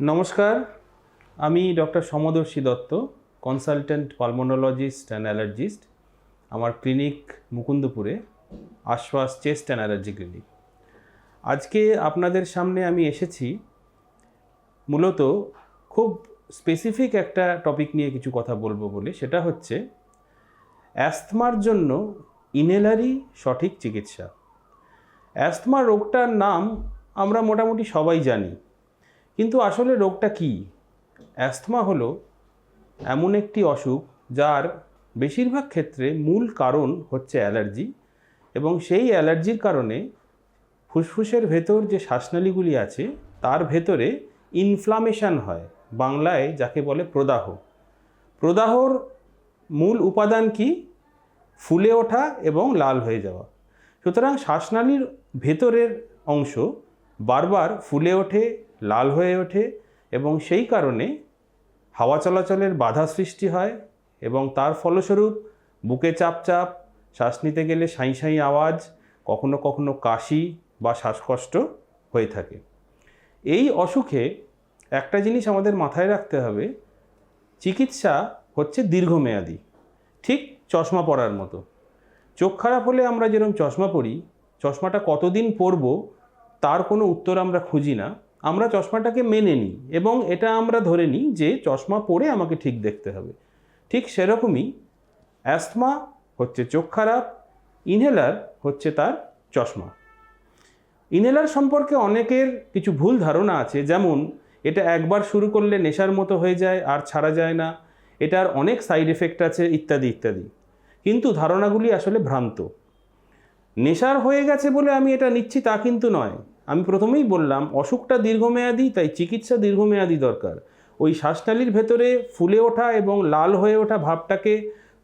নমস্কার, আমি doctor Samadarshi Dutta consultant pulmonologist and allergist আমার ক্লিনিক মুকুন্দপুরে আশ্বাস চেস্ট অ্যান্ড অ্যালার্জি ক্লিনিক আজকে আপনাদের সামনে আমি এসেছি, মূলত খুব স্পেসিফিক একটা টপিক নিয়ে কিছু কথা বলব বলে, সেটা হচ্ছে অ্যাস্থমার জন্য ইনহেলারই সঠিক চিকিৎসা। অ্যাস্থমা রোগটার নাম আমরা মোটামুটি সবাই জানি কিন্তু আসলে রোগটা কি? অ্যাস্থমা হলো এমন একটি অসুখ যার বেশিরভাগ ক্ষেত্রে মূল কারণ হচ্ছে অ্যালার্জি এবং সেই অ্যালার্জির কারণে ফুসফুসের ভেতর যে শ্বাসনালীগুলি আছে তার ভেতরে ইনফ্লামেশন হয়, বাংলায় যাকে বলে প্রদাহ। প্রদাহর মূল উপাদান কি? ফুলে ওঠা এবং লাল হয়ে যাওয়া। সুতরাং শ্বাসনালীর ভেতরের অংশ বারবার ফুলে ওঠে লাল হয়ে ওঠে এবং সেই কারণে হাওয়া চলাচলের বাধা সৃষ্টি হয় এবং তার ফলস্বরূপ বুকে চাপ চাপ, শ্বাস নিতে গেলে সাঁই সাঁই আওয়াজ, কখনো কখনো কাশি বা শ্বাসকষ্ট হয়ে থাকে। এই অসুখে একটা জিনিস আমাদের মাথায় রাখতে হবে, চিকিৎসা হচ্ছে দীর্ঘমেয়াদী, ঠিক চশমা পরার মতো। চোখ খারাপ হলে আমরা যেরকম চশমা পরি, চশমাটা কতদিন পরব তার কোনো উত্তর আমরা খুঁজি না। আমরা চশমাটাকে মেনে নিই এবং এটা আমরা ধরে নিই যে চশমা পরে আমাকে ঠিক দেখতে হবে। ঠিক সেরকমই অ্যাস্থমা হচ্ছে চোখ খারাপ, ইনহেলার হচ্ছে তার চশমা। ইনহেলার সম্পর্কে অনেকের কিছু ভুল ধারণা আছে, যেমন এটা একবার শুরু করলে নেশার মতো হয়ে যায়, আর ছাড়া যায় না, এটার অনেক সাইড এফেক্ট আছে, ইত্যাদি ইত্যাদি। কিন্তু ধারণাগুলি আসলে ভ্রান্ত। নেশার হয়ে গেছে বলে আমি এটা নিচ্ছি তা কিন্তু নয়। আমি প্রথমেই বললাম, অসুখটা দীর্ঘমেয়াদী, তাই চিকিৎসা দীর্ঘমেয়াদী দরকার। ওই শ্বাসনালীর ভেতরে ফুলে ওঠা এবং লাল হয়ে ওঠা ভাবটাকে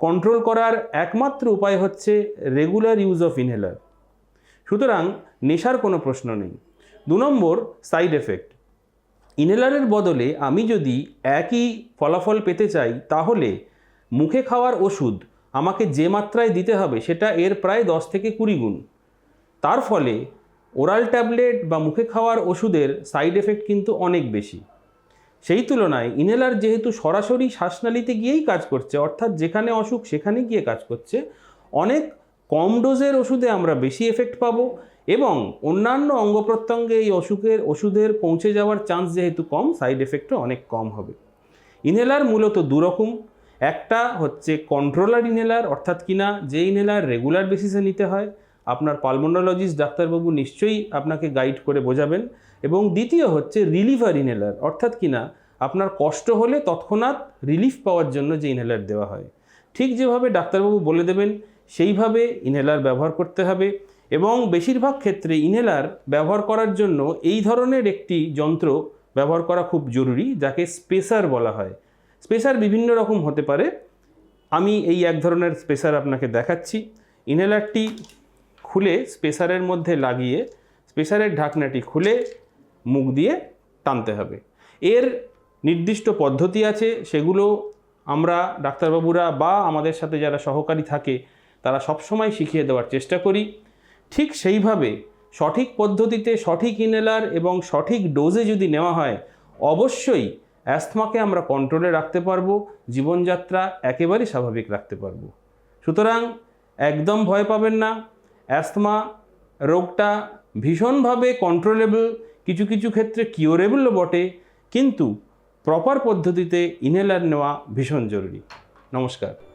কন্ট্রোল করার একমাত্র উপায় হচ্ছে রেগুলার ইউজ অফ ইনহেলার সুতরাং নেশার কোনো প্রশ্ন নেই। দু নম্বর সাইড এফেক্ট ইনহেলারের বদলে আমি যদি একই ফলাফল পেতে চাই, তাহলে মুখে খাওয়ার ওষুধ আমাকে যে মাত্রায় দিতে হবে, সেটা এর প্রায় দশ থেকে কুড়ি গুণ। তার ফলে ওরাল ট্যাবলেট বা মুখে খাওয়ার ওষুধের সাইড এফেক্ট কিন্তু অনেক বেশি। সেই তুলনায় ইনহেলার যেহেতু সরাসরি শ্বাসনালীতে গিয়েই কাজ করছে, অর্থাৎ যেখানে অসুখ সেখানে গিয়ে কাজ করছে, অনেক কম ডোজের ওষুধে আমরা বেশি এফেক্ট পাবো এবং অন্যান্য অঙ্গ প্রত্যঙ্গে এই অসুখের, ওষুধের পৌঁছে যাওয়ার চান্স যেহেতু কম, সাইড এফেক্টও অনেক কম হবে। ইনহেলার মূলত দুরকম একটা হচ্ছে কন্ট্রোলার ইনহেলার, অর্থাৎ কিনা যে ইনহেলার রেগুলার বেসিসে নিতে হয় আপনার পালমোনোলজিস্ট ডাক্তারবাবু নিশ্চয়ই আপনাকে গাইড করে বোঝাবেন। এবং দ্বিতীয় হচ্ছে রিলিভার ইনহেলার অর্থাৎ কিনা আপনার কষ্ট হলে তৎক্ষণাৎ রিলিফ পাওয়ার জন্য যে ইনহেলার দেওয়া হয়। ঠিক যেভাবে ডাক্তারবাবু বলে দেবেন, সেইভাবে ইনহেলার ব্যবহার করতে হবে এবং বেশিরভাগ ক্ষেত্রে ইনহেলার ব্যবহার করার জন্য এই ধরনের একটি যন্ত্র ব্যবহার করা খুব জরুরি, যাকে স্পেসার বলা হয়। স্পেসার বিভিন্ন রকম হতে পারে। আমি এই এক ধরনের স্পেসার আপনাকে দেখাচ্ছি। ইনহেলারটি খুলে স্পেসারের মধ্যে লাগিয়ে স্পেসারের ঢাকনাটি খুলে মুখ দিয়ে টানতে হবে। এর নির্দিষ্ট পদ্ধতি আছে, সেগুলো আমরা ডাক্তারবাবুরা বা আমাদের সাথে যারা সহকারী থাকে, তারা সবসময় শিখিয়ে দেওয়ার চেষ্টা করি। ঠিক সেইভাবে সঠিক পদ্ধতিতে সঠিক ইনহেলার এবং সঠিক ডোজে যদি নেওয়া হয়, অবশ্যই অ্যাস্থমাকে আমরা কন্ট্রোলে রাখতে পারব, জীবনযাত্রা একেবারেই স্বাভাবিক রাখতে পারব। সুতরাং একদম ভয় পাবেন না অ্যাস্থমা রোগটা ভীষণভাবে কন্ট্রোলেবল কিছু কিছু ক্ষেত্রে কিওরেবলও বটে, কিন্তু প্রপার পদ্ধতিতে ইনহেলার নেওয়া ভীষণ জরুরি। নমস্কার।